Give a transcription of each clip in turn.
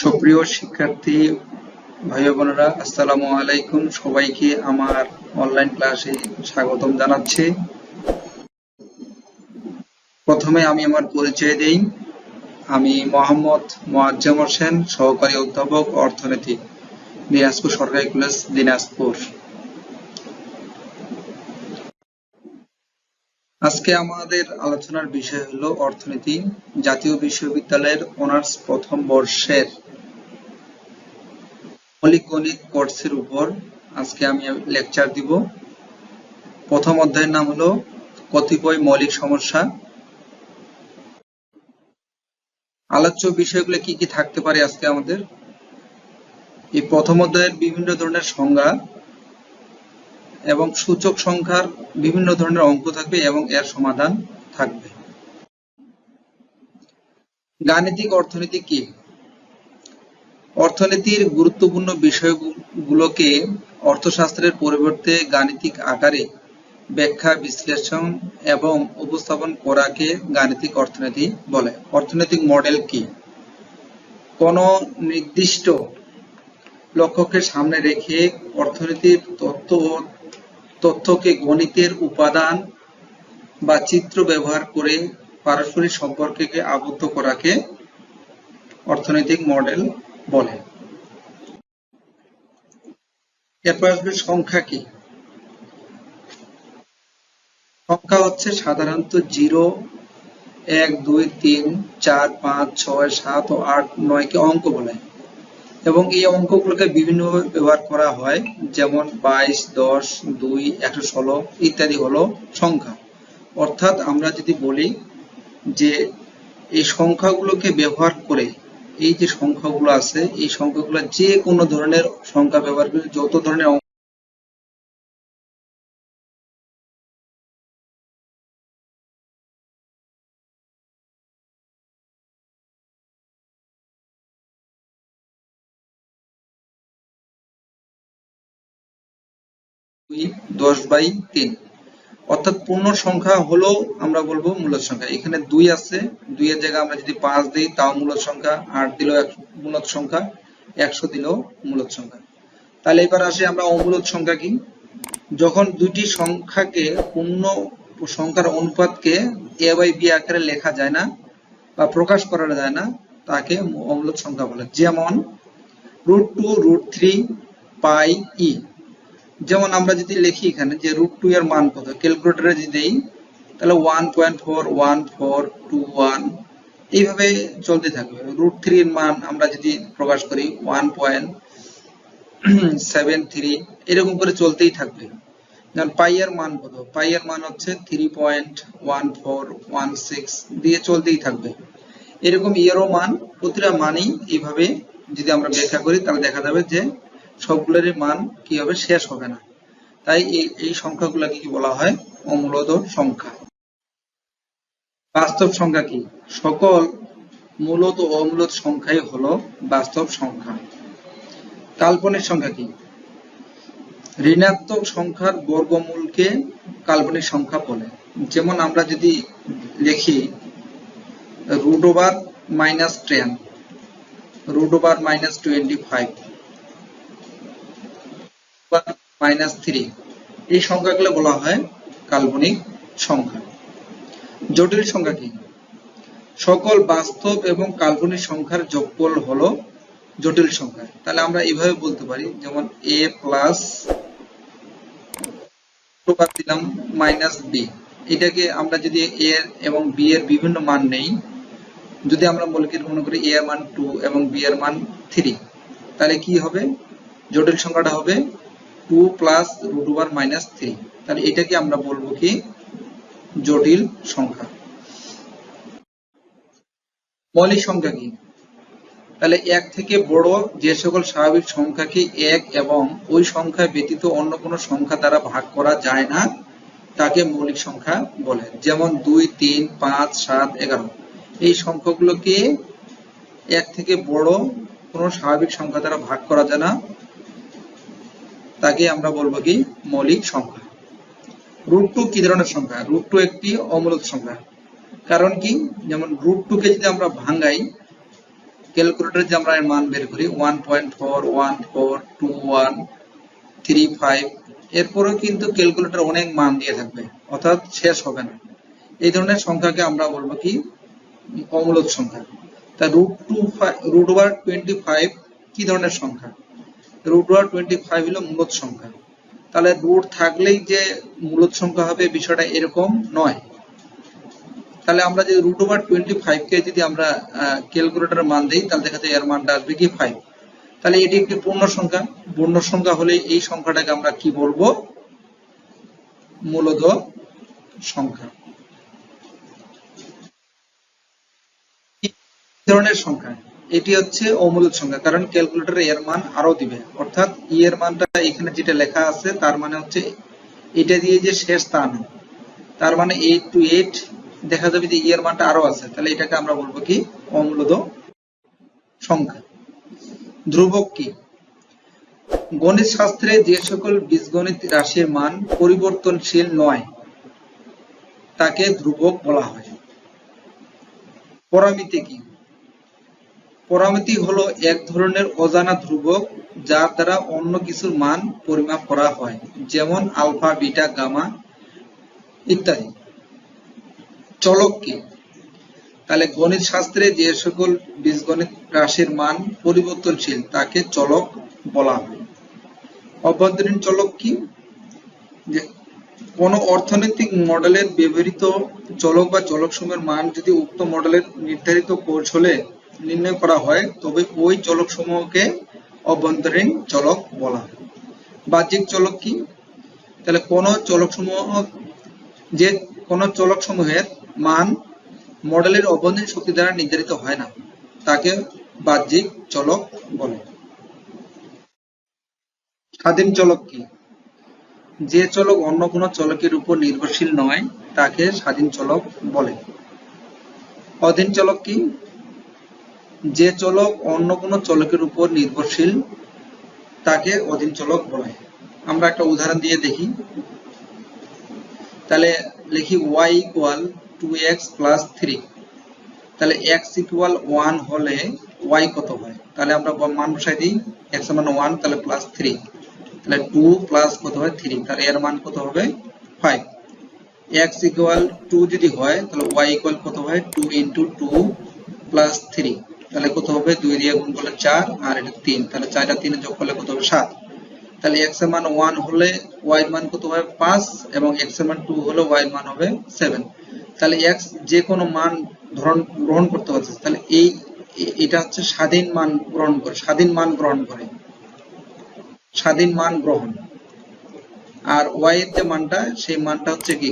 সুপ্রিয় শিক্ষার্থী ভাই বোনেরা, আসসালামু আলাইকুম। সবাইকে আমার অনলাইন ক্লাসে স্বাগতম জানাচ্ছি। প্রথমে আমি আমার পরিচয় দেই। আমি মোহাম্মদ মোয়াজ্জেম হোসেন, সহকারী অধ্যাপক, অর্থনীতি, দিনাজপুর সরকারি কলেজ, দিনাজপুর। আজকে আমাদের আলোচনার বিষয় হলো অর্থনীতি, জাতীয় বিশ্ববিদ্যালয়ের অনার্স প্রথম বর্ষের মৌলিক গণিত কোর্সের উপর আজকে আমি লেকচার দিব। প্রথম অধ্যায়ের নাম হলো কতিপয় মৌলিক সমস্যা। আলোচ্য বিষয়গুলো কি কি থাকতে পারে আজকে আমাদের? এই প্রথম অধ্যায়ের বিভিন্ন ধরনের সংজ্ঞা এবং সূচক সংখ্যার বিভিন্ন ধরনের অঙ্ক থাকবে এবং এর সমাধান থাকবে। গাণিতিক অর্থনীতি কি? অর্থনীতির গুরুত্বপূর্ণ বিষয়গুলোকে অর্থশাস্ত্রের পরিবর্তে গাণিতিক আকারে ব্যাখ্যা, বিশ্লেষণ এবং উপস্থাপন করাকে গাণিতিক অর্থনীতি বলে। অর্থনৈতিক মডেল কি? কোন নির্দিষ্ট লক্ষ্যকে সামনে রেখে অর্থনীতির ও তথ্যকে গণিতের উপাদান বা চিত্র ব্যবহার করে পারস্পরিক সম্পর্ককে আবদ্ধ করাকে অর্থনৈতিক মডেল বলে। এরপর আসবে সংখ্যা কি? সংখ্যা হচ্ছে সাধারণত জিরো, এক, দুই, তিন, চার, পাঁচ, ছয়, সাত ও আট, নয়কে অঙ্ক বলে। এবং এই অঙ্কগুলোকে বিভিন্নভাবে ব্যবহার করা হয়, যেমন বাইশ, দশ, দুই, একশো ষোলো ইত্যাদি হলো সংখ্যা। অর্থাৎ আমরা যদি বলি যে এই সংখ্যাগুলোকে ব্যবহার করে এই যে সংখ্যাগুলো আছে, এই সংখ্যাগুলো যে কোনো ধরনের সংখ্যা ব্যবহার করে, যত ধরনের দশ বাই তিন। অর্থাৎ পূর্ণ সংখ্যা হলো আমরা বলব মূলত সংখ্যা। এখানে দুই আছে, দুইয়ের জায়গায় আমরা যদি পাঁচ দিই, তাও মূলত সংখ্যা। আট দিলেও মূলত সংখ্যা। একশো দিলেও মূলত সংখ্যা। তাহলে এবার আসে আমরা অমূলত সংখ্যা কি? যখন দুইটি সংখ্যাকে পূর্ণ সংখ্যার অনুপাতকে এ বাই বি আকারে লেখা যায় না বা প্রকাশ করা যায় না, তাকে অমূলত সংখ্যা বলে। যেমন root two root three pi e যেমন আমরা যদি লিখি এখানে যে রুট টু এর মান কত ক্যালকুলেটরে যদি দেই, তাহলে one point four one four two one এইভাবে চলতে থাকবে। রুট থ্রি এর মান আমরা যদি প্রকাশ করি ওয়ান পয়েন্ট সেভেন থ্রি এরকম করে চলতেই থাকবে। যেমন পাই এর মান কত পাই এর মান হচ্ছে three point one four one six দিয়ে চলতেই থাকবে। এরকম ইয়েরও মান, প্রতিটা মানই এইভাবে যদি আমরা ব্যাখ্যা করি, তাহলে দেখা যাবে যে সবগুলোরই মান কি হবে? শেষ হবে না। তাই এই সংখ্যাগুলোকে কি বলা হয়? অমূলত সংখ্যা। বাস্তব সংখ্যা কি? সকল মূলত ও অমূলত সংখ্যাই হলো বাস্তব সংখ্যা। কাল্পনিক সংখ্যা কি? ঋণাত্মক সংখ্যার বর্গমূলকে কাল্পনিক সংখ্যা বলে। যেমন আমরা যদি লিখি, root over minus ten, root over minus twenty five. Minus three এই সংখ্যাগুলো বলা হয় কাল্পনিক সংখ্যা। জটিল সংখ্যা কি? সকল বাস্তব এবং কাল্পনিক সংখ্যার যোগফল হলো জটিল সংখ্যা। তাহলে আমরা এইভাবে বলতে পারি, যেমন এ প্লাস দিলাম মাইনাস বি এটাকে আমরা যদি এ এবং বি এর বিভিন্ন মান নেই, যদি আমরা মনে করি এ এর মান টু এবং বি এর মান থ্রি তাহলে কি হবে? জটিল সংখ্যাটা হবে টু সংখ্যা। কি? এক এবং ওই সংখ্যা ব্যতীত অন্য কোনো সংখ্যা দ্বারা ভাগ করা যায় না, তাকে মৌলিক সংখ্যা বলে। যেমন দুই, তিন, পাঁচ, সাত, এগারো। এই সংখ্যাগুলোকে এক থেকে বড় কোনো স্বাভাবিক সংখ্যা দ্বারা ভাগ করা যায় না তাকে আমরা বলব কি? মৌলিক সংখ্যা। রুট টু কি ধরনের সংখ্যা? রুট টু একটি অমূলক সংখ্যা। কারণ কি? যেমন রুট টু কে যদি আমরা ভাঙ্গাই ক্যালকুলেটর যে আমরা মান বের করি one point four one four two one three five এরপরেও কিন্তু ক্যালকুলেটর অনেক মান দিয়ে থাকবে, অর্থাৎ শেষ হবে না। এই ধরনের সংখ্যাকে আমরা বলব কি? অমূলক সংখ্যা। তা root two root over twenty five কি ধরনের সংখ্যা? রুট ওভার টোয়েন্টি ফাইভ হলো মূলত সংখ্যা। তাহলে রুট থাকলেই যে মূলত সংখ্যা হবে বিষয়টা এরকম নয়। তাহলে আমরা যদি রুট ওভার টোয়েন্টি ফাইভ কে যদি আমরা ক্যালকুলেটরের মান দিই, তাহলে দেখা যায় এর মানটা আসবে কি ফাইভ তাহলে এটি একটি পূর্ণ সংখ্যা। পূর্ণ সংখ্যা হলে এই সংখ্যাটাকে আমরা কি বলব? মূলত সংখ্যা। ধরনের সংখ্যা? এটি হচ্ছে অমূলক সংখ্যা, কারণ ক্যালকুলেটরে এর মান আরও দিবে। অর্থাৎ ই এর মানটা এখানে যেটা লেখা আছে, তার মানে হচ্ছে এটা দিয়ে যে শেষ তা না তার মানে এইট টু এইট দেখা যাবে যে ই এর মানটা আরও আছে। তাহলে এটাকে আমরা বলব কি? অমূলদ সংখ্যা। ধ্রুবক কি? গণিত শাস্ত্রে যে সকল বীজগণিত রাশির মান পরিবর্তনশীল নয়, তাকে ধ্রুবক বলা হয়। পরামিতি কি? পরামিতি হলো এক ধরনের অজানা ধ্রুবক যার দ্বারা অন্য কিছুর মান পরিমাপ করা হয়, যেমন আলফা, বিটা, গামা ইত্যাদি। চলক কি? তাহলে গণিত শাস্ত্রে যে সকল বীজগণিত রাশির মান পরিবর্তনশীল, তাকে চলক বলা হয়। অভ্যন্তরীণ চলক কি? যে কোন অর্থনৈতিক মডেলের ব্যবহৃত চলক বা চলক সমূহের মান যদি উক্ত মডেলের নির্ধারিত কৌশলে নির্ণয় করা হয়, তবে ওই চলক সমূহকে অভ্যন্তরীণ চলক বলা হয়। বাহ্যিক চলক কি? তাহলে কোন চলক সমূহ, যে কোন চলক সমূহের মান মডেলের অভ্যন্তরীণ শক্তি দ্বারা নির্ধারিত হয় না, তাকে বাহ্যিক চলক বলে। স্বাধীন চলক কি? যে চলক অন্য কোনো চলকের উপর নির্ভরশীল নয়, তাকে স্বাধীন চলক বলে। অধীন চলক কি? যে চলক অন্য কোনো চলকের উপর নির্ভরশীল, তাকে অধীন চলক বলে। আমরা একটা উদাহরণ দিয়ে দেখি। তাহলে লিখি y equal to X plus three তাহলে x ইকুয়াল ওয়ান হলে ওয়াই কত হয়? তাহলে আমরা মান বসাই দিই। এর মান ওয়ান তাহলে প্লাস থ্রি তাহলে টু প্লাস কত হয়? থ্রি তাহলে এর মান কত হবে? ফাইভ এক্স ইকুয়াল টু যদি হয়, তাহলে ওয়াই ইকুয়াল কত হয়? Two into two plus three তাহলে কত হবে? দুই দিয়ে গুণ করলে চার, আর এটা তিন। তাহলে চারটা তিনে যোগ করলে কত হবে? সাত। তাহলে এক্সের মান ওয়ান হলে ওয়াই মান কত হবে? পাঁচ, এবং এক্সের মান টু হলে ওয়াই মান হবে সেভেন তাহলে এক্স যে কোনো মান ধরন, গ্রহণ করতে পারছে। তাহলে এই, এটা হচ্ছে স্বাধীন মান গ্রহণ করে, স্বাধীন মান গ্রহণ করে। স্বাধীন মান গ্রহণ। আর ওয়াই এর যে মানটা, সেই মানটা হচ্ছে কি?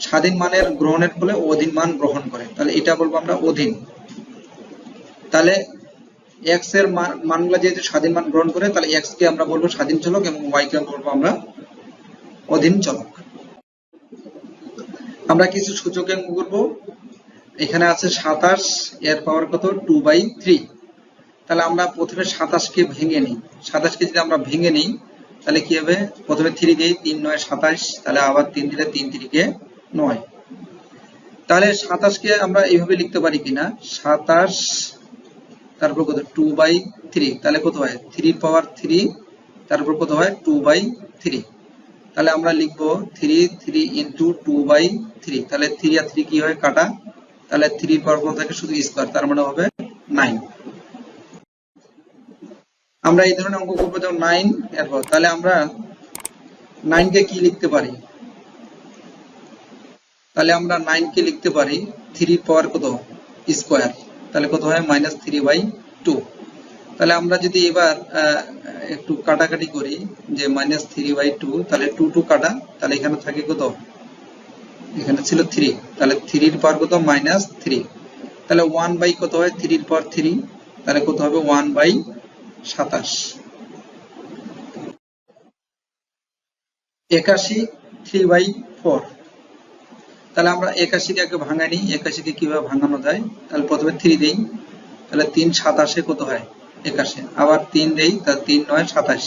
স্বাধীন মানের গ্রহণের ফলে অধীন মান গ্রহণ করে। তাহলে এটা বলব আমরা অধীন। তাহলে এক্সের মান- মানগুলো যেহেতু স্বাধীন মান গ্রহণ করে, তাহলে এক্স কে আমরা বলব স্বাধীন চলক এবং ওয়াই কে বলব আমরা অধীন চলক। আমরা কিছু সূচকাঙ্ক করব। এখানে আছে সাতাশ, এর পাওয়ার কত? টু বাই থ্রি তাহলে আমরা প্রথমে সাতাশকে ভেঙে নিই। সাতাশকে যদি আমরা ভেঙে নিই, তাহলে কি হবে? প্রথমে থ্রি দিই তিন নয়, সাতাশ। তাহলে আবার তিন দিলে তিন তিরিকে নয়। তাহলে সাতাশকে আমরা এইভাবে লিখতে পারি কিনা? সাতাশ তারপর কত? টু বাই থ্রি তাহলে কত হয়? থ্রি পাওয়ার থ্রি তারপর কত হয়? টু বাই থ্রি তাহলে আমরা লিখব three three into two by three তাহলে থ্রি আর থ্রি কি হয়? কাটা। তাহলে থ্রি পাওয়ার কত থাকে? শুধু স্কোয়ার তার মানে হবে নাইন আমরা এই ধরনের অঙ্ক করব যেমন নাইন এরপর তাহলে আমরা নাইন কে কি লিখতে পারি? তাহলে আমরা নাইন কে লিখতে পারি থ্রি পাওয়ার কত? স্কোয়ার তাহলে কত হয়? মাইনাস থ্রি বাই টু তাহলে আমরা যদি এবার একটু কাটাকাটি করি যে মাইনাস থ্রি বাই টু তাহলে টু টু কাটা, তাহলে এখানে থাকে কত? এখানে ছিল থ্রি তাহলে থ্রির পাওয়ার কত? মাইনাস থ্রি তাহলে ওয়ান বাই কত হয়? থ্রির পাওয়ার থ্রি তাহলে কত হবে? ওয়ান বাই সাতাশ। একাশি থ্রি বাই ফোর তাহলে আমরা একাশিকে আগে ভাঙাই নিই একাশিকে কীভাবে ভাঙানো যায়? তাহলে প্রথমে থ্রি দেই। তাহলে তিন সাতাশে কত হয়? একাশি। আবার তিন দেই, তাহলে তিন নয়, সাতাশ।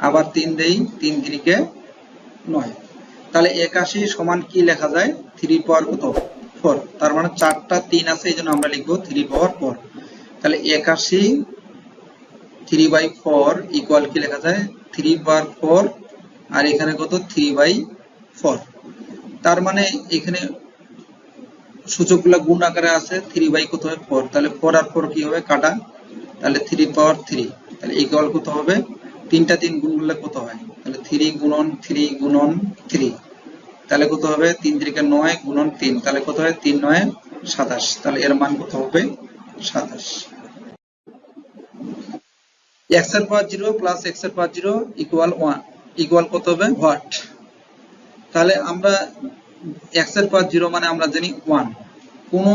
আবার তিন দেই, তিন তিরিকে নয়। তাহলে একাশি সমান কি লেখা যায়? থ্রি পাওয়ার কত? ফোর তার মানে চারটা তিন আছে, এই জন্য আমরা লিখব থ্রি পাওয়ার ফোর তাহলে একাশি থ্রি বাই ফোর ইকুয়াল কি লেখা যায়? থ্রি বার ফোর আর এখানে কত? থ্রি বাই ফোর তার মানে এখানে সূচকগুলা গুণ আকারে আছে থ্রি বাই কত হয়? ফোর তাহলে ফোর আর ফোর কি হবে? কাটা। তাহলে থ্রি পাওয়ার থ্রি তাহলে ইকুয়াল কত হবে? তিনটা তিন গুণ করলে কত হয়? তাহলে থ্রি গুণন থ্রি গুণন থ্রি তাহলে কত হবে? তিন তিরিকে নয় গুণন তিন। তাহলে কত হয়? তিন নয় সাতাশ। তাহলে এর মান কত হবে? সাতাশ। এক্সের পাওয়ার জিরো প্লাস এক্সের power zero equal one equal কত হবে? হোয়াট তাহলে আমরা এক্সের পাওয়ার জিরো মানে আমরা জানি ওয়ান কোন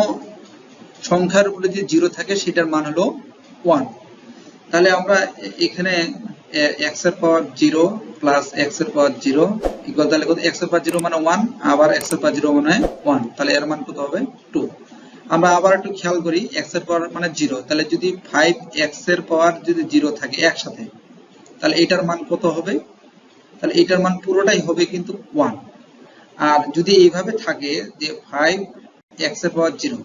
সংখ্যার উপরে যদি জিরো থাকে, সেটার মান হলো ওয়ান তাহলে আমরা এখানে এক্সের পাওয়ার জিরো প্লাস এক্সের পাওয়ার জিরো ইকুয়াল তাহলে কত? এক্সের পাওয়ার জিরো মানে ওয়ান আবার এক্সের পাওয়ার জিরো মানে ওয়ান তাহলে এর মান কত হবে? টু আমরা আবার একটু খেয়াল করি এক্সের পাওয়ার মানে জিরো তাহলে যদি ফাইভ এক্সের পাওয়ার যদি জিরো থাকে একসাথে, তাহলে এটার মান কত হবে? তাহলে এটার মান পুরোটাই হবে কিন্তু ওয়ান আর যদি এইভাবে থাকে যে ফাইভ এক্সের পাওয়ার জিরো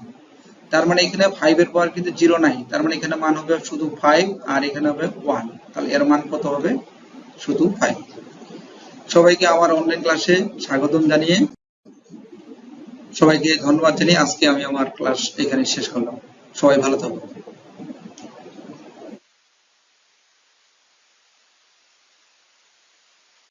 তার মানে এখানে ফাইভ এর পাওয়ার কিন্তু জিরো নাই, তার মানে এখানে মান হবে শুধু ফাইভ আর এখানে হবে ওয়ান তাহলে এর মান কত হবে? শুধু ফাইভ সবাইকে আমার অনলাইন ক্লাসে স্বাগতম জানিয়ে, সবাইকে ধন্যবাদ জানিয়ে আজকে আমি আমার ক্লাস এখানে শেষ করলাম। সবাই ভালো থাকো